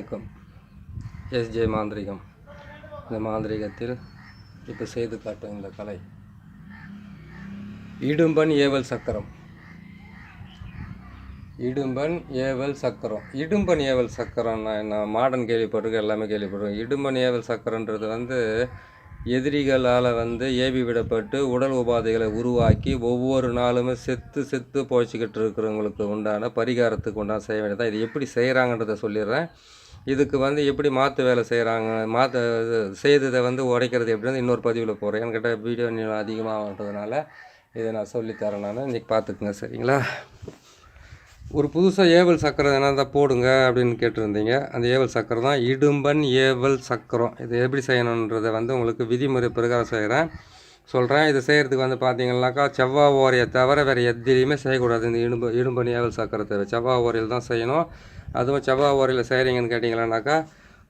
வணக்கம். எஸ்ஜே மாந்திரிகம். இந்த மாந்திரிகத்தில் இப்போ செய்து காட்டும் இந்த கலை. இடும்பன் ஏவல் சக்கரம். இடும்பன் ஏவல் சக்கரம். இடும்பன் ஏவல் சக்கரம்னா என்ன மாடர்ன் கேள்விப்பட்டிருக்கேன் எல்லாமே கேள்விப்பட்டிருக்கோம் இடும்பன் ஏவல் சக்கரன்றது வந்து எதிரிகளால் வந்து ஏவி விடப்பட்டு உடல் உபாதைகளை உருவாக்கி ஒவ்வொரு நாளுமே செத்து செத்து போய்ச்சிக்கிட்டு இருக்கிறவங்களுக்கு உண்டான பரிகாரத்துக்கு உண்டான செய்ய வேண்டியதான் இது எப்படி செய்கிறாங்கன்றதை சொல்லிடுறேன். இதுக்கு வந்து எப்படி மாற்று வேலை செய்கிறாங்க மாற்று செய்ததை வந்து உடைக்கிறது எப்படின்னு இன்னொரு பதிவில் போகிறேன் என்கிட்ட வீடியோ நீளம் அதிகமாகன்றதுனால இதை நான் சொல்லித்தரேன் நான். இன்றைக்கி பார்த்துக்குங்க சரிங்களா? ஒரு புதுசாக ஏவல் சக்கரம் என்ன தான் போடுங்க அப்படின்னு கேட்டிருந்தீங்க. அந்த ஏவல் சக்கரம் தான் இடும்பன் ஏவல் சக்கரம். இது எப்படி செய்யணுன்றதை வந்து உங்களுக்கு விதிமுறை பிரகாரம் செய்கிறேன் சொல்கிறேன் இதை செய்கிறதுக்கு வந்து பார்த்தீங்கன்னாக்கா செவ்வாய் ஓரையை தவிர வேறு எதிலையுமே செய்யக்கூடாது. இந்த இடும்ப இடும்பன் ஏவல் சக்கரத்தை செவ்வாய் ஓரையில் தான் செய்யணும். அதுவும் செவ்வாய் ஓரையில் செய்கிறீங்கன்னு கேட்டிங்களானாக்கா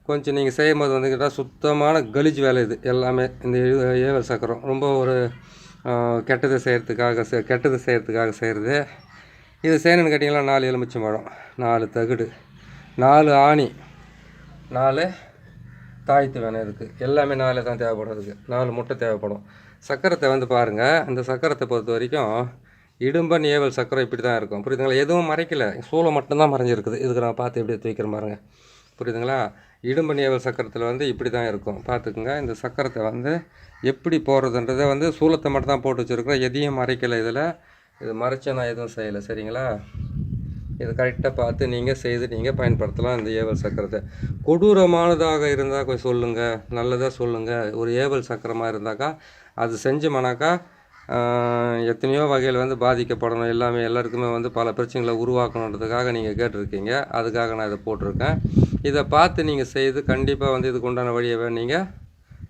கொஞ்சம் நீங்கள் செய்யும் போது வந்து கேட்டால் சுத்தமான கலிஜ் வேலை இது எல்லாமே. இந்த ஏ- ஏவல் சக்கரம் ரொம்ப ஒரு கெட்டது செய்கிறதுக்காக கெட்டது செய்கிறதுக்காக செய்கிறது இது செய்யணும்னு கேட்டிங்கன்னா நாலு எலுமிச்சி பழம் நாலு தகுடு நாலு ஆணி நாலு தாய்த்து வேணும் இதுக்கு எல்லாமே நாலு தான் தேவைப்படும் இதுக்கு நாலு முட்டை தேவைப்படும். சக்கரத்தை வந்து பாருங்கள் அந்த சக்கரத்தை பொறுத்த வரைக்கும் இடும்பன் ஏவல் சக்கரம் இப்படி தான் இருக்கும். புரியுதுங்களா? எதுவும் மறைக்கல. சூளை மட்டும்தான் மறைஞ்சிருக்குது. இதுக்கு நான் பார்த்து எப்படி எடுத்து பாருங்க. புரியுதுங்களா? இடும்பன் ஏவல் சக்கரத்தில் வந்து இப்படி தான் இருக்கும். பார்த்துக்குங்க. இந்த சக்கரத்தை வந்து எப்படி போடுறதுன்றதை வந்து சூளத்தை மட்டும் தான் போட்டு வச்சுருக்கிறோம். எதையும் மறைக்கல இதில். இது மறைச்ச நான் எதுவும் செய்யலை. சரிங்களா? இது கரெக்டாக பார்த்து நீங்கள் செய்து நீங்கள் பயன்படுத்தலாம் இந்த ஏவல் சக்கரத்தை கொடூரமானதாக இருந்தால் கொஞ்சம் சொல்லுங்கள் நல்லதாக சொல்லுங்கள் ஒரு ஏவல் சக்கரமாக இருந்தாக்கா அது செஞ்சோம்னாக்கா எத்தனையோ வகையில் வந்து பாதிக்கப்படணும். எல்லாமே எல்லாருக்குமே வந்து பல பிரச்சனைகளை உருவாக்கணுன்றதுக்காக நீங்கள் கேட்டிருக்கீங்க. அதுக்காக நான் இதை போட்டிருக்கேன். இதை பார்த்து நீங்கள் செய்து கண்டிப்பாக வந்து இதுக்கு உண்டான வழியை நீங்கள்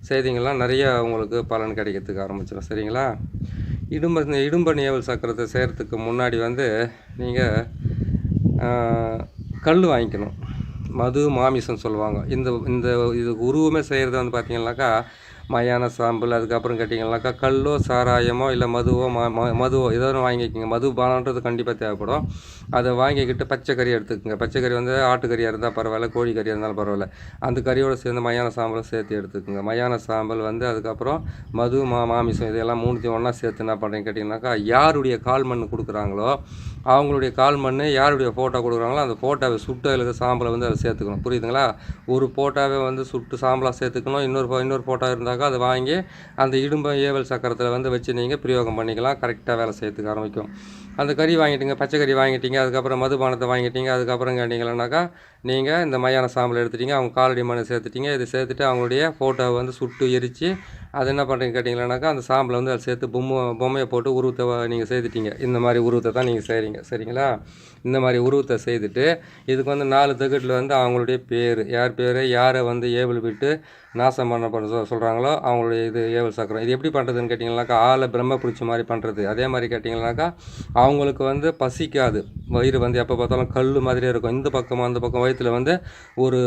செய்தீங்கன்னா நிறைய உங்களுக்கு பலன் கிடைக்கிறதுக்கு ஆரம்பிச்சிடும். சரிங்களா? இடும்ப இடும்ப இடும்பன் சக்கரத்தை செய்கிறதுக்கு முன்னாடி வந்து நீங்கள் கல் வாங்கிக்கணும். மது மாமிசம் சொல்லுவாங்க. இந்த இந்த இது உருவமே செய்கிறது வந்து பார்த்தீங்கன்னாக்கா மயான சாம்பல் அதுக்கப்புறம் கேட்டிங்கனாக்கா கல்லோ சாராயமோ இல்லை மதுவோ ம ம- மதுவோ ஏதோ ஒன்று வாங்கிக்கோங்க. மது பானன்றது கண்டிப்பாக தேவைப்படும். அதை வாங்கிக்கிட்டு பச்சை கறி எடுத்துக்கோங்க. பச்சைக்கறி வந்து ஆட்டுக்கறியாக இருந்தால் பரவாயில்ல கோழி கறியாக இருந்தாலும் பரவாயில்ல. அந்த கறியோடு சேர்ந்து மயான சாம்பலும் சேர்த்து எடுத்துக்கோங்க. மயான சாம்பல் வந்து அதுக்கப்புறம் மது மா மாமிசம் இதெல்லாம் மூணுத்தையும் ஒன்றா சேர்த்து என்ன பண்ணுறீங்க கேட்டிங்கனாக்கா யாருடைய கால் மண் கொடுக்குறாங்களோ அவங்களுடைய கால் மண் யாருடைய ஃபோட்டோ கொடுக்குறாங்களோ அந்த ஃபோட்டோவை சுட்டு அதில் இருக்க சாம்பலை வந்து அதில் சேர்த்துக்கணும். புரியுதுங்களா? ஒரு ஃபோட்டோவை வந்து சுட்டு சாம்பலாக சேர்த்துக்கணும். இன்னொரு இன்னொரு ஃபோட்டோ இருந்தாக்கா அதை வாங்கி அந்த இடும்ப ஏவல் சக்கரத்தில் வந்து வச்சு நீங்கள் பிரயோகம் பண்ணிக்கலாம். கரெக்டாக வேலை செய்யறதுக்கு ஆரம்பிக்கும். அந்த கறி வாங்கிட்டீங்க பச்சை கறி வாங்கிட்டீங்க அதுக்கப்புறம் மதுபானத்தை வாங்கிட்டீங்க அதுக்கப்புறம் கேட்டிங்கன்னாக்கா நீங்கள் இந்த மையான சாம்பல் எடுத்துட்டீங்க அவங்க காலடி மண்ணை சேர்த்துட்டீங்க இது சேர்த்துட்டு அவங்களுடைய ஃபோட்டோவை வந்து சுட்டு எரித்து அது என்ன பண்ணுறீங்க கேட்டிங்களானாக்கா அந்த சாம்பலை வந்து அதை சேர்த்து பொம்மை பொம்மையை போட்டு உருவத்தை நீங்கள் செய்துட்டீங்க. இந்த மாதிரி உருவத்தை தான் நீங்கள் செய்கிறீங்க சரிங்களா? இந்த மாதிரி உருவத்தை செய்துட்டு இதுக்கு வந்து நாலு தகட்டில் வந்து அவங்களுடைய பேர். யார் பேர்? யாரை வந்து ஏவல் விட்டு நாசம் பண்ண பண்ண சொல்கிறாங்களோ அவங்களுடைய இது ஏவல் சக்கரம். இது எப்படி பண்ணுறதுன்னு கேட்டிங்கனாக்கா ஆளை பிரம்ம பிடிச்ச மாதிரி பண்ணுறது அதே மாதிரி கேட்டிங்கனாக்கா அவங்களுக்கு வந்து பசிக்காது. வயிறு வந்து எப்போ பார்த்தாலும் கல் மாதிரியே இருக்கும். இந்த பக்கம் அந்த பக்கம் வயிற்றுல வந்து ஒரு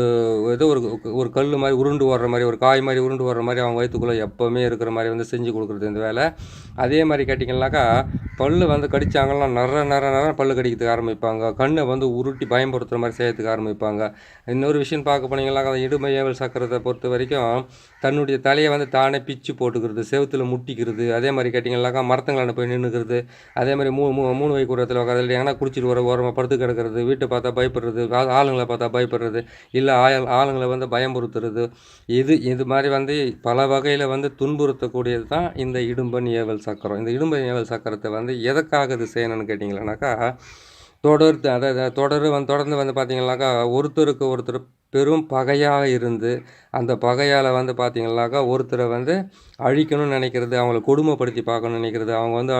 ஏதோ ஒரு ஒரு கல் மாதிரி உருண்டு வர்ற மாதிரி ஒரு காய் மாதிரி உருண்டு வர்ற மாதிரி அவங்க வயிற்றுக்குள்ளே எப்போவுமே இருக்கிற மாதிரி வந்து செஞ்சு கொடுக்குறது இந்த வேலை. அதே மாதிரி கேட்டிங்கன்னாக்கா பல்லு வந்து கடித்தாங்கலாம் நிற நிற நிற பல் கடிக்கிறதுக்கு ஆரம்பிப்பாங்க. கண்ணை வந்து உருட்டி பயன்படுத்துகிற மாதிரி செய்யறதுக்கு ஆரம்பிப்பாங்க. இன்னொரு விஷயம் பார்க்க போனீங்கன்னாக்கா அந்த இடுமையவல் சக்கரத்தை பொறுத்த வரைக்கும் தன்னுடைய தலையை வந்து தானே பிச்சு போட்டுக்கிறது செவுத்துல முட்டிக்கிறது. அதே மாதிரி கேட்டிங்கன்னாக்கா மரத்தங்களான போய் நின்றுக்கிறது அதே மாதிரி மூ மூ மூணு வை கூடத்தில் உட்காந்து இல்லைங்கன்னா குடிச்சிட்டு வர ஓரமாக படுத்து கிடக்கிறது. வீட்டை பார்த்தா பயப்படுறது ஆளுங்களை பார்த்தா பயப்படுறது இல்லை ஆள் ஆளுங்களை வந்து பயமுறுத்துறது. இது இது மாதிரி வந்து பல வகையில் வந்து துன்புறுத்தக்கூடியது தான் இந்த இடும்பன் ஏவல் சக்கரம். இந்த இடும்பன் ஏவல் சக்கரத்தை வந்து எதற்காக இது செய்யணும்னு கேட்டிங்களானாக்கா தொடர் அதாவது தொடர் வந்து தொடர்ந்து வந்து பார்த்தீங்கன்னாக்கா ஒருத்தருக்கு ஒருத்தர் பெரும் பகையாக இருந்து அந்த பகையால் வந்து பார்த்திங்கனாக்கா ஒருத்தரை வந்து அழிக்கணும்னு நினைக்கிறது அவங்கள கொடுமைப்படுத்தி பார்க்கணும்னு நினைக்கிறது அவங்க வந்து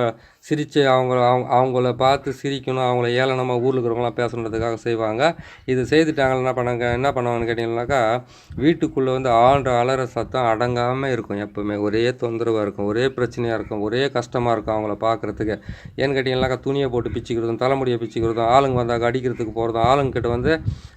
சிரித்து அவங்கள அவங்க அவங்கள பார்த்து சிரிக்கணும் அவங்கள ஏளனமாக ஊரில் இருக்கிறவங்களாம் பேசணுன்றதுக்காக செய்வாங்க. இது செய்துட்டாங்க என்ன பண்ணாங்க என்ன பண்ணுவாங்கன்னு கேட்டிங்கன்னாக்கா வீட்டுக்குள்ளே வந்து ஆழ்ற அலற சத்தம் அடங்காமல் இருக்கும் எப்போவுமே. ஒரே தொந்தரவாக இருக்கும் ஒரே பிரச்சனையாக இருக்கும் ஒரே கஷ்டமாக இருக்கும் அவங்கள பார்க்குறதுக்கு. ஏன்னு கேட்டிங்கன்னாக்கா துணியை போட்டு பிச்சுக்கிறதும் தலைமுடியை பிச்சுக்கிறதும் ஆளுங்க வந்தாக்க அடிக்கிறதுக்கு போகிறதும் ஆளுங்கிட்ட வந்து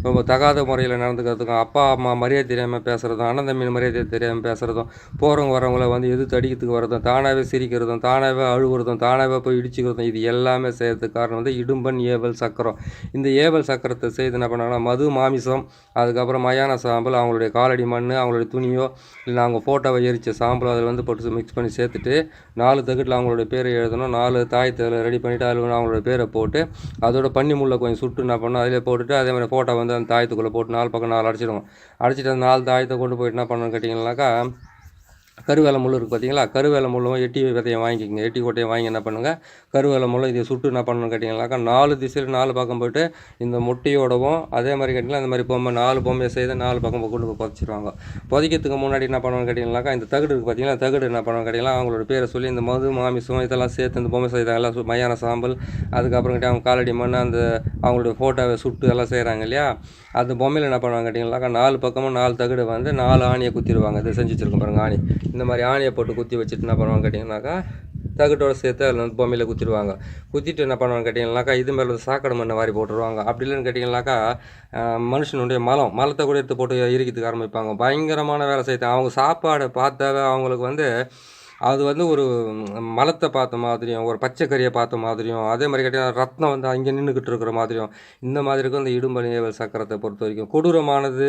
ரொம்ப தகாத முறையில் நடந்துக்கிறதுக்கும் அப்பா அம்மா மரியாதை தெரியாமல் பேசுகிறதும் அண்ணன் தம்பி மரியாதை தெரியாமல் பேசுகிறதும் போகிறவங்க வரவங்கள வந்து எதிர்த்து அடிக்கிறதுக்கு வர்றதும் தானாகவே சிரிக்கிறதும் தானாகவே அழுகுறதும் தானாகவே போய் இடிச்சுக்கிறதும் இது எல்லாமே செய்கிறதுக்கு காரணம் வந்து இடும்பன் ஏவல் சக்கரம். இந்த ஏவல் சக்கரத்தை செய்து என்ன பண்ணாங்கன்னா மது மாமிசம் அதுக்கப்புறம் மயான சாம்பல் அவங்களுடைய காலடி மண் அவங்களுடைய துணியோ இல்லை அவங்க ஃபோட்டோவை எரிச்ச சாம்பல் அதில் வந்து போட்டு மிக்ஸ் பண்ணி சேர்த்துட்டு நாலு தகட்டில் அவங்களுடைய பேரை எழுதணும் நாலு தாயத்தில் ரெடி பண்ணிவிட்டு அதில் அவங்களோட பேரை போட்டு அதோட பண்ணி முள்ள கொஞ்சம் சுட்டு என்ன பண்ணணும் அதில் போட்டுட்டு அதே மாதிரி ஃபோட்டோ வந்து அந்த தாயத்துக்குள்ளே போட்டு நாலு பக்கம் நாலு அடிச்சிடுவோம். அடிச்சிட்டு அந்த நாலு தாயத்தை கொண்டு போயிட்டு என்ன பண்ணணும்னு கேட்டிங்கனாக்கா கருவேல முள் இருக்குது பார்த்தீங்களா கருவேல முள்ளும் எட்டி விதையை வாங்கிக்கோங்க. எட்டி கொட்டையை வாங்கி என்ன பண்ணுங்கள் கருவேல முள்ளும் இதை சுட்டு என்ன பண்ணணும்னு கேட்டிங்கனாக்கா நாலு திசையில் நாலு பக்கம் போயிட்டு இந்த முட்டையோடவும் அதே மாதிரி கேட்டிங்கன்னா அந்த மாதிரி பொம்மை நாலு பொம்மையை செய்து நாலு பக்கம் கொண்டு போய் புதைச்சிருவாங்க. புதைக்கிறதுக்கு முன்னாடி என்ன பண்ணணும்னு கேட்டிங்கனாக்கா இந்த தகடு இருக்குது பார்த்தீங்களா தகடு என்ன பண்ணணும் கேட்டிங்கன்னா அவங்களோட பேரை சொல்லி இந்த மது மாமிசம் இதெல்லாம் சேர்த்து இந்த பொம்மை செய்தாங்க எல்லாம் மயான சாம்பல் அதுக்கப்புறம் கேட்டி அவங்க காலடி மண் அந்த அவங்களுடைய ஃபோட்டோவை சுட்டு எல்லாம் செய்கிறாங்க இல்லையா? அந்த பொம்மையில் என்ன பண்ணுவாங்க கேட்டிங்கனாக்கா நாலு பக்கமும் நாலு தகடு வந்து நாலு ஆணியை குத்திடுவாங்க. இதை செஞ்சு வச்சுருக்கோம் பாருங்க ஆணி. இந்த மாதிரி ஆணியை போட்டு குத்தி வச்சுட்டு என்ன பண்ணுவாங்க கேட்டிங்கனாக்கா தகுட்டோட சேர்த்து அதில் வந்து பொம்மையில் குத்திடுவாங்க. குத்திட்டு என்ன பண்ணுவாங்க கேட்டிங்கனாக்கா இது மேலே வந்து சாக்கடை மண்ணை வாரி போட்டுருவாங்க. அப்படி இல்லைன்னு கேட்டிங்கனாக்கா மனுஷனுடைய மலம் மலத்தை கூட எடுத்து போட்டு எரிக்கிறதுக்கு ஆரம்பிப்பாங்க. பயங்கரமான வேலை செய்து அவங்க சாப்பாடை பார்த்தாவே அவங்களுக்கு வந்து அது வந்து ஒரு மலத்தை பார்த்த மாதிரியும் ஒரு பச்சைக்கறியை பார்த்த மாதிரியும் அதே மாதிரி கேட்டிங்கன்னா ரத்னம் வந்து அங்கே நின்றுக்கிட்டு இருக்கிற மாதிரியும் இந்த மாதிரி இருக்கும் இந்த இடும்பலி சக்கரத்தை பொறுத்த வரைக்கும். கொடூரமானது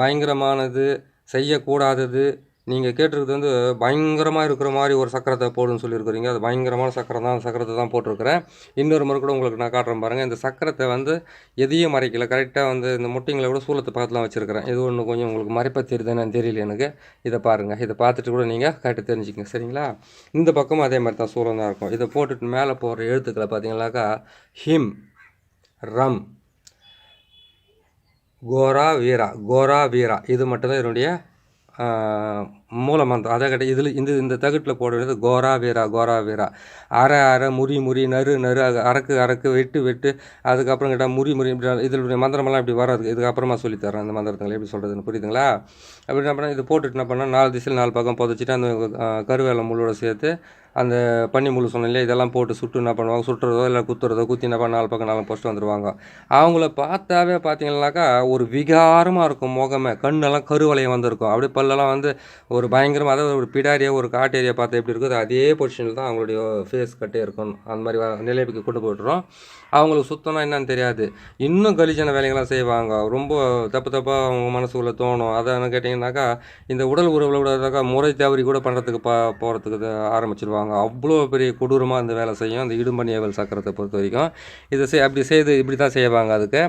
பயங்கரமானது செய்யக்கூடாதது நீங்கள் கேட்டிருக்கிறது வந்து பயங்கரமாக இருக்கிற மாதிரி ஒரு சக்கரத்தை போடுன்னு சொல்லியிருக்கிறீங்க. அது பயங்கரமான சக்கரம் தான். சக்கரத்தை தான் போட்டிருக்கிறேன். இன்னொரு முறை கூட உங்களுக்கு நான் காட்டுறேன் பாருங்கள் இந்த சக்கரத்தை வந்து எதையும் மறைக்கல. கரெக்டாக வந்து இந்த முட்டைங்களை கூட சூலத்தை பக்கத்தில் வச்சுருக்கிறேன். இது ஒன்று கொஞ்சம் உங்களுக்கு மறைப்பா தெரியுதுன்னு தெரியல எனக்கு. இதை பாருங்கள் இதை பார்த்துட்டு கூட நீங்கள் கரெக்டாக தெரிஞ்சுக்கங்க. சரிங்களா? இந்த பக்கமும் அதே மாதிரி தான் சூலம் தான் இருக்கும். இதை போட்டுட்டு மேலே போடுற எழுத்துக்களை பார்த்தீங்கன்னாக்கா ஹிம் ரம் கோரா வீரா. கோரா வீரா. இது மட்டும்தான் இதனுடைய ah மூலமந்திரம் அதை கிடையாது இதில் இந்த இந்த தகட்டில் போட வேண்டியது கோரா வீரா கோரா வீரா. அரை அரை முறி முறி நறு நறு அறக்கு அரக்கு அரக்கு வெட்டு வெட்டு அதுக்கப்புறம் கேட்டால் முறி முறி இப்படி இதனுடைய மந்திரமெல்லாம் இப்படி வராது இதுக்கப்புறமா சொல்லித்தரேன் அந்த மந்திரத்துங்களை. எப்படி சொல்கிறதுன்னு புரியுதுங்களா? அப்படி என்ன பண்ணால் இது போட்டுட்டு என்ன பண்ணால் நாலு திசையில் நாலு பக்கம் புதைச்சிட்டு அந்த கருவேலை கருவேல முள்ளோட சேர்த்து அந்த பன்னி முழு சொன்னேன் இல்லையா இதெல்லாம் போட்டு சுட்டு என்ன பண்ணுவாங்க? சுட்டுறதோ இல்லை குத்துறதோ குத்தி என்ன பண்ண நாலு பக்கம் நாலு போஸ்ட்டு வந்துடுவாங்க அவங்கள பார்த்தாவே பார்த்தீங்கன்னாக்கா ஒரு விகாரமாக இருக்கும் முகமே. கண்ணெல்லாம் கருவளையம் வந்திருக்கும். அப்படியே பல்லெல்லாம் வந்து ஒரு பயங்கரமாக அதாவது ஒரு பிடாரியா ஒரு காட்டு ஏரியா பார்த்தா எப்படி இருக்குதோ அதே பொசிஷனில் தான் அவங்களுடைய ஃபேஸ் கட்டே இருக்கும். அந்த மாதிரி வ- நிலைமைக்கு கொண்டு போய்ட்டுறோம் அவங்களுக்கு சுத்தம்னா என்னன்னு தெரியாது. இன்னும் கலிஜன வேலைகள்லாம் செய்வாங்க. ரொம்ப தப்பு தப்பாக அவங்க மனசுக்குள்ளே தோணும். அதை என்ன கேட்டிங்கனாக்கா இந்த உடல் உறவில் விடாதாக்கா முறை தவறி கூட பண்ணுறதுக்கு பா போகிறதுக்கு ஆரம்பிச்சிருவாங்க. அவ்வளோ பெரிய கொடூரமாக இந்த வேலை செய்யும். அந்த இடும்பணி ஏவல் சக்கரத்தை பொறுத்த வரைக்கும். இதை செய் அப்படி செய்து இப்படி தான் செய்வாங்க அதுக்கு.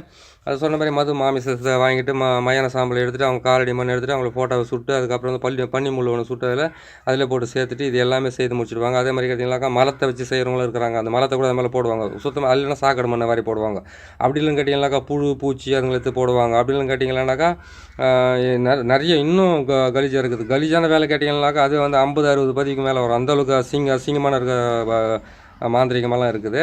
அது சொன்ன மாதிரி மது மாமிசத்தை வாங்கிட்டு ம மயான சாம்பல் எடுத்துகிட்டு அவங்க காலடி மண் எடுத்துகிட்டு அவங்கள ஃபோட்டோவை சுட்டு அதுக்கப்புறம் வந்து பள்ளி பன்னி முள் ஒன்று சுட்டு அதில் அதில் போட்டு சேர்த்துட்டு இது எல்லாமே செய்து முடிச்சிடுவாங்க. அதே மாதிரி கேட்டிங்கனாக்கா மலத்தை வச்சு செய்கிறவங்களும் இருக்கிறாங்க. அந்த மலத்தை கூட அது மேலே போடுவாங்க. சுத்தமாக இல்லைன்னா சாக்கடை மண்ணை மாதிரி போடுவாங்க. அப்படி இல்லைன்னு கேட்டிங்கனாக்கா புழு பூச்சி அதுங்களை எடுத்து போடுவாங்க. அப்படி இல்லைன்னு கேட்டிங்கன்னாக்கா நிறைய இன்னும் க கலீஜாக இருக்குது. கலீஜான வேலை கேட்டிங்கனாக்கா அது வந்து ஐம்பது அறுபது பதிக்கு மேலே வரும். அந்தளவுக்கு அசிங்க அசிங்கமான இருக்க மாந்திரிகமெல்லாம் இருக்குது.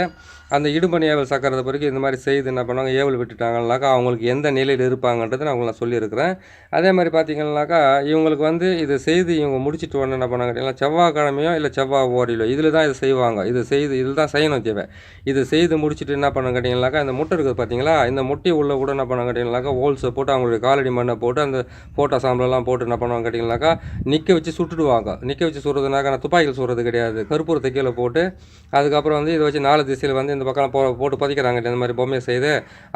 அந்த இடுமணி ஏவல் சக்கரத்தை பிறகு இந்த மாதிரி செய்து என்ன பண்ணுவாங்க? ஏவல் விட்டுட்டாங்கன்னாக்கா அவங்களுக்கு எந்த நிலையில் இருப்பாங்கன்றது நான் உங்களுக்கு சொல்லியிருக்கிறேன். அதே மாதிரி பார்த்தீங்கன்னாக்கா இவங்களுக்கு வந்து இதை செய்து இவங்க முடிச்சுட்டு உடனே என்ன பண்ணாங்க செவ்வாய்க்கிழமையோ இல்லை செவ்வாய் ஓரிலோ இதில் தான் இதை செய்வாங்க. இது செய்து இதில் தான் செய்யணும் தேவை. இது செய்து முடிச்சுட்டு என்ன பண்ண கேட்டிங்கனாக்கா இந்த முட்டை இருக்குது பார்த்தீங்களா? இந்த முட்டை உள்ள கூட என்ன பண்ண கேட்டிங்கனாக்கா ஹோல்ஸை போட்டு அவங்களுடைய காலடி மண்ணை போட்டு அந்த ஃபோட்டோ சாம்பலெல்லாம் போட்டு என்ன பண்ணுவாங்க கேட்டிங்கனாக்கா நிற்க வச்சு சுட்டுடுவாங்க. நிற்க வச்சு சுடுறதுனாக்கா நான் துப்பாக்கியில் சுடுறது கிடையாது. கருப்பூரத்தை கீழே போட்டு அதுக்கப்புறம் வந்து இதை வச்சு நாலு திசையில் வந்து இந்த பக்கம் போ போட்டு புதைக்கிறாங்க இந்த மாதிரி பொம்மையை செய்து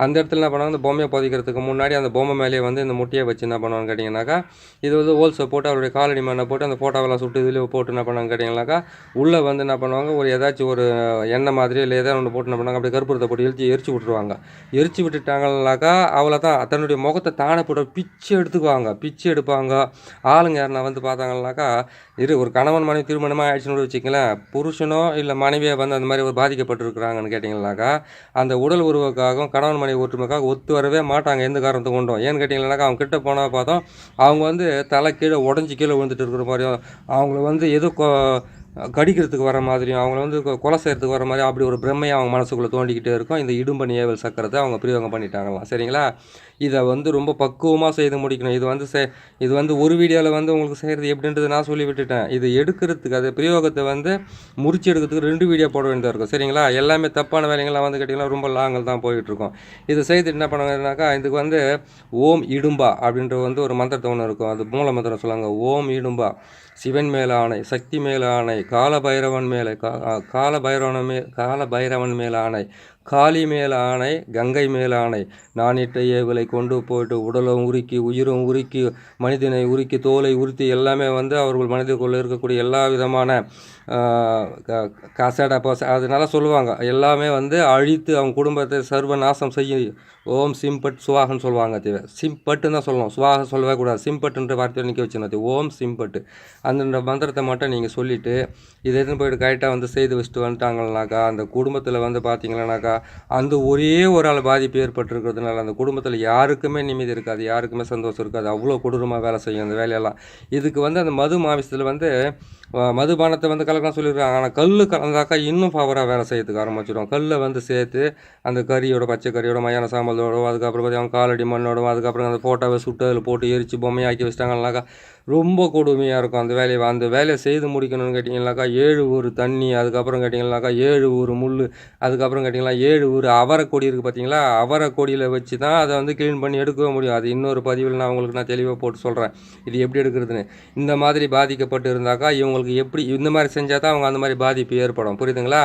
அந்த இடத்துல என்ன பண்ணுவாங்க? அந்த பொம்மையை புதைக்கிறதுக்கு முன்னாடி அந்த பொம்மை மேலேயே வந்து இந்த முட்டையை வச்சு என்ன பண்ணுவாங்க கேட்டிங்கனாக்கா இது வந்து ஹோல்ஸை போட்டு அவருடைய காலடி மண்ணை போட்டு அந்த ஃபோட்டோவெல்லாம் சுட்டு இதில் போட்டு என்ன பண்ணுவாங்க கேட்டிங்கனாக்கா உள்ளே வந்து என்ன பண்ணுவாங்க? ஒரு ஏதாச்சும் ஒரு எண்ணெய் மாதிரி இல்லை ஏதாவது ஒன்று போட்டு என்ன பண்ணுவாங்க? அப்படியே கற்பூரத்தை போட்டு எரிச்சு எரிச்சு விட்டுருவாங்க. எரிச்சு விட்டுட்டாங்கனாக்கா அவ்வளோ தான் தன்னுடைய முகத்தை தானே போட்டு பிச்சு எடுத்துக்குவாங்க. பிச்சு எடுப்பாங்க. ஆளுங்க யாருன்னா வந்து பார்த்தாங்கனாக்கா இரு ஒரு கணவன் மனைவி திருமணமாக ஆயிடுச்சுன்னு வச்சுக்கங்களேன் புருஷனோ இல்லை மனைவியை வந்து அந்த மாதிரி ஒரு பாதிக்கப்பட்டிருக்கிறாங்கன்னு கேட்டிங்கனாக்கா அந்த உடல் உருவக்காகவும் கணவன் மனைவி ஒற்றுமைக்காக ஒத்து வரவே மாட்டாங்க எந்த காரணத்தை கொண்டும். ஏன்னு கேட்டிங்கனாக்கா அவங்க கிட்ட போனால் பார்த்தோம் அவங்க வந்து தலை கீழே உடஞ்சி கீழே விழுந்துட்டு இருக்கிற மாதிரியும் அவங்கள வந்து எது கொ- கடிக்கிறதுக்கு வர மாதிரியும் அவங்கள வந்து கொலை செய்கிறதுக்கு வர மாதிரி அப்படி ஒரு பிரம்மையை அவங்க மனசுக்குள்ளே தோண்டிக்கிட்டே இருக்கும். இந்த இடும்பணி ஏவல் சக்கரத்தை அவங்க பிரயோகம் பண்ணிட்டாங்களாம். சரிங்களா? இதை வந்து ரொம்ப பக்குவமாக செய்து முடிக்கணும். இது வந்து செ இது வந்து ஒரு வீடியோவில் வந்து உங்களுக்கு செய்கிறது எப்படின்றது நான் சொல்லி விட்டுட்டேன். இது எடுக்கிறதுக்கு அது பிரயோகத்தை வந்து முறிச்சு எடுக்கிறதுக்கு ரெண்டு வீடியோ போட வேண்டியதாக இருக்கும். சரிங்களா? எல்லாமே தப்பான வேலைங்கள்லாம் வந்து கேட்டிங்கன்னா ரொம்ப லாங்கில் தான் போயிட்டுருக்கோம். இதை செய்துட்டு என்ன பண்ணுவாங்கன்னாக்கா இதுக்கு வந்து ஓம் இடும்பா அப்படின்ற வந்து ஒரு மந்திரத்தை ஒன்று இருக்கும். அது மூல மந்திரம் சொல்லுவாங்க. ஓம் இடும்பா. சிவன் மேலானை சக்தி மேலானை கால பைரவன் மேலே கா கால பைரவன் மே கால பைரவன் மேல் ஆணை காளி மேல் ஆணை கங்கை மேல் ஆணை. நானிட்ட ஏவலை கொண்டு போயிட்டு உடலும் உருக்கி உயிரும் உருக்கி மனிதனை உருக்கி தோலை உருத்தி எல்லாமே வந்து அவர்கள் மனிதர்களுக்குள்ளே இருக்கக்கூடிய எல்லா விதமான கசடை பச அதனால சொல்லுவாங்க. எல்லாமே வந்து அழித்து அவங்க குடும்பத்தை சர்வ நாசம் செய்ய ஓம் சிம்பட் சுவாகன்னு சொல்லுவாங்க தேவை. சிம்பட்டுன்னு தான் சொல்லணும். சுவாக சொல்லவே கூடாது. சிம்பட்டுன்ற வார்த்தையை நிற்க வச்சுருந்தது ஓம் சிம்பட்டு. அந்த மந்திரத்தை மட்டும் நீங்கள் சொல்லிவிட்டு இதை எதுன்னு போயிட்டு கரெக்டாக வந்து செய்து வச்சுட்டு வந்துட்டாங்கன்னாக்கா அந்த குடும்பத்தில் வந்து பார்த்தீங்கன்னாக்கா அந்த ஒரே ஒரு ஆள் பாதிப்பு ஏற்பட்டிருக்கிறதுனால அந்த குடும்பத்தில் யாருக்குமே நிம்மதி இருக்காது யாருக்குமே சந்தோஷம் இருக்காது. அவ்வளோ கொடூரமாக வேலை செய்யும் அந்த வேலையெல்லாம். இதுக்கு வந்து அந்த மது மாவிசத்தில் வந்து மதுபானத்தை வந்து கலக்கலாம் சொல்லியிருக்காங்க. ஆனால் கல் கலந்தாக்கா இன்னும் ஃபவராக வேலை செய்யறதுக்கு ஆரம்பிச்சிடும் கல்லை வந்து சேர்த்து அந்த கறியோட பச்சை கறியோட மயான சாம்பலோட அதுக்கப்புறம் பார்த்தீங்கன்னா காலடி மண்ணோட அதுக்கப்புறம் அந்த ஃபோட்டோவை சுட்டு அதில் போட்டு எரித்து பொம்மையாக்கி வச்சிட்டாங்கன்னாக்கா ரொம்ப கொடுமையாக இருக்கும் அந்த வேலையை. அந்த வேலையை செய்து முடிக்கணும்னு கேட்டிங்கனாக்கா ஏழு ஊர் தண்ணி அதுக்கப்புறம் கேட்டிங்கனாக்கா ஏழு ஊர் முள் அதுக்கப்புறம் கேட்டிங்கன்னா ஏழு ஊர் அவரைக்கொடி இருக்குது பார்த்தீங்களா? அவரைக்கொடியில் வச்சு தான் அதை வந்து க்ளீன் பண்ணி எடுக்கவே முடியும். அது இன்னொரு பதிவில் நான் உங்களுக்கு நான் தெளிவாக போட்டு சொல்கிறேன் இது எப்படி எடுக்கிறதுன்னு. இந்த மாதிரி பாதிக்கப்பட்டு இருந்தாக்கா இவங்களுக்கு எப்படி இந்த மாதிரி செஞ்சால் தான் அவங்க அந்த மாதிரி பாதிப்பு ஏற்படும். புரியுதுங்களா?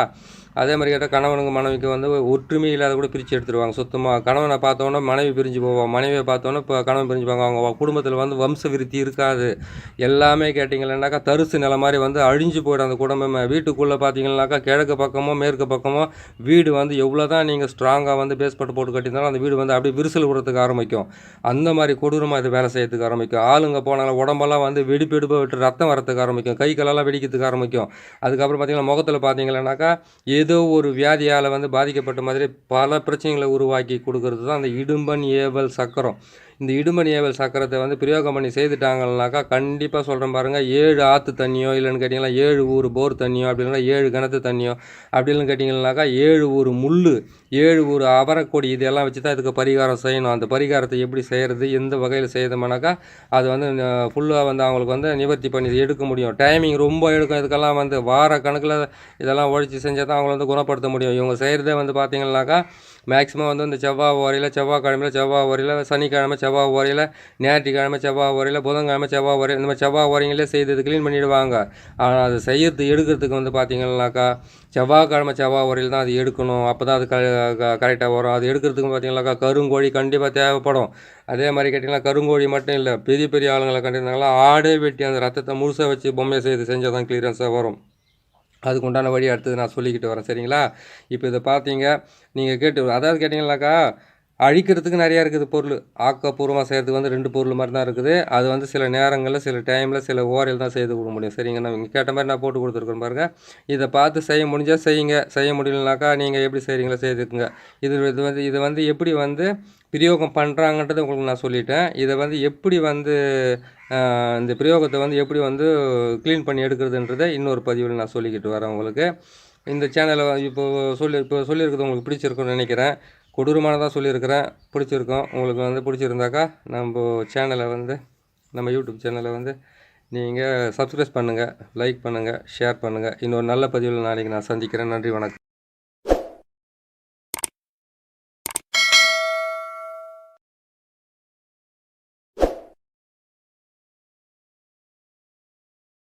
அதே மாதிரி கேட்டால் கணவனுக்கு மனைவிக்கு வந்து ஒற்றுமை இல்லாத கூட பிரித்து எடுத்துருவாங்க. சுத்தமாக கணவனை பார்த்தோன்னே மனைவி பிரிஞ்சு போவோம் மனைவியை பார்த்தோன்னே இப்போ கணவன் பிரிஞ்சு போவாங்க. அவங்க குடும்பத்தில் வந்து வம்ச விருத்தி இருக்காது. எல்லாமே கேட்டிங்களேனாக்கா தரிசு நில மாதிரி வந்து அழிஞ்சு போயிடும் அந்த குடும்பமே. வீட்டுக்குள்ளே பார்த்தீங்கன்னாக்கா கிழக்கு பக்கமோ மேற்கு பக்கமோ வீடு வந்து எவ்வளோ தான் நீங்கள் ஸ்ட்ராங்காக வந்து பேஸ்பட்டு போட்டு கட்டியிருந்தாலும் அந்த வீடு வந்து அப்படியே விரிசல் விடுறதுக்கு ஆரம்பிக்கும். அந்த மாதிரி கொடூரமாக இது வேலை செய்யறதுக்கு ஆரம்பிக்கும். ஆளுங்க போனாலும் உடம்பெல்லாம் வந்து வெடிப்பு வெடிப்பாக விட்டு ரத்தம் வரத்துக்கு ஆரம்பிக்கும். கை காலெல்லாம் வெடிக்கிறதுக்கு ஆரம்பிக்கும். அதுக்கப்புறம் பார்த்தீங்கன்னா முகத்தில் பார்த்தீங்கன்னாக்கா ஏதோ ஒரு வியாதியால் வந்து பாதிக்கப்பட்ட மாதிரி பல பிரச்சனைகளை உருவாக்கி கொடுக்கறது தான் அந்த இடும்பன் ஏவல் சக்கரம். இந்த இடும்பன் ஏவல் சக்கரத்தை வந்து பிரயோகம் பண்ணி செய்துட்டாங்கன்னாக்கா கண்டிப்பாக சொல்கிறேன் பாருங்கள் ஏழு ஆற்று தண்ணியோ இல்லைன்னு கேட்டிங்கன்னா ஏழு ஊர் போர் தண்ணியோ அப்படின்னா ஏழு கிணத்து தண்ணியோ அப்படின்னு கேட்டிங்கன்னாக்கா ஏழு ஊர் முள் ஏழு ஊர் அவரக்கொடி இதெல்லாம் வச்சு தான் இதுக்கு பரிகாரம் செய்யணும். அந்த பரிகாரத்தை எப்படி செய்கிறது எந்த வகையில் செய்யணும்னாக்கா அது வந்து ஃபுல்லாக வந்து அவங்களுக்கு வந்து நிவர்த்தி பண்ணி எடுக்க முடியும். டைமிங் ரொம்ப எடுக்கும். இதுக்கெல்லாம் வந்து வார கணக்கில் இதெல்லாம் ஒழிச்சு செஞ்சால் தான் அவங்கள வந்து குணப்படுத்த முடியும். இவங்க செய்கிறதே வந்து பார்த்திங்கன்னாக்கா மேக்ஸிமம் வந்து இந்த செவ்வாய் ஓரையில் செவ்வாய்க்கிழமையில் செவ்வாய் ஓரையில் சனிக்கிழமை செவ்வாய் ஓரையில் ஞாயிற்றுக்கிழமை செவ்வாய் ஓரையில் புதன்கிழமை செவ்வாய் ஓரையில் இந்த மாதிரி செவ்வாய் ஓரைங்களே செய்து க்ளீன் பண்ணிவிடுவாங்க ஆனால் அது செய்யறது எடுக்கிறதுக்கு வந்து பார்த்திங்கனாக்கா செவ்வாய்க்கிழமை செவ்வாய் ஓரையில் தான் அது எடுக்கணும். அப்போ தான் அது க கரெக்டாக வரும். அது எடுக்கிறதுக்கு பார்த்தீங்கன்னாக்கா கருங்கோழி கண்டிப்பாக தேவைப்படும். அதே மாதிரி கேட்டிங்கன்னா கருங்கோழி மட்டும் இல்லை பெரிய பெரிய ஆளுங்களை கண்டிருந்தாங்களா ஆடே வெட்டி அந்த ரத்தத்தை முழுசாக வச்சு பொம்மையை செய்து செஞ்சால் தான் கிளியரன்ஸாக வரும். அதுக்கு உண்டான வழி அடுத்தது நான் சொல்லிக்கிட்டு வரேன். சரிங்களா? இப்போ இதை பார்த்தீங்க. நீங்கள் கேட்டு அதாவது கேட்டிங்கனாக்கா அழிக்கிறதுக்கு நிறையா இருக்குது பொருள். ஆக்கப்பூர்வமாக செய்கிறதுக்கு வந்து ரெண்டு பொருள் மாதிரி தான் இருக்குது. அது வந்து சில நேரங்களில் சில டைமில் சில ஓரையில் தான் செய்து கொடுக்க முடியும். சரிங்க நான் இங்கே கேட்ட மாதிரி நான் போட்டு கொடுத்துருக்கேன் பாருங்கள் இதை பார்த்து செய்ய முடிஞ்சால் செய்யுங்க. செய்ய முடியலனாக்கா நீங்கள் எப்படி செய்கிறீங்களோ செய்துக்குங்க. இது இது வந்து இது வந்து எப்படி வந்து பிரயோகம் பண்ணுறாங்கன்றதை உங்களுக்கு நான் சொல்லிட்டேன். இதை வந்து எப்படி வந்து இந்த பிரயோகத்தை வந்து எப்படி வந்து க்ளீன் பண்ணி எடுக்கிறதுன்றதை இன்னொரு பதிவில் நான் சொல்லிக்கிட்டு வரேன் உங்களுக்கு. இந்த சேனலை இப்போ சொல்லி இப்போ சொல்லியிருக்கிறது உங்களுக்கு பிடிச்சிருக்குன்னு நினைக்கிறேன். கொடூரமானதாக சொல்லியிருக்கிறேன். பிடிச்சிருக்கோம். உங்களுக்கு வந்து பிடிச்சிருந்தாக்கா நம்ம சேனலை வந்து நம்ம யூடியூப் சேனலை வந்து நீங்கள் சப்ஸ்கிரைப் பண்ணுங்கள் லைக் பண்ணுங்கள் ஷேர் பண்ணுங்கள் இன்னொரு நல்ல பதிவில் நாளைக்கு நான் சந்திக்கிறேன். நன்றி வணக்கம்.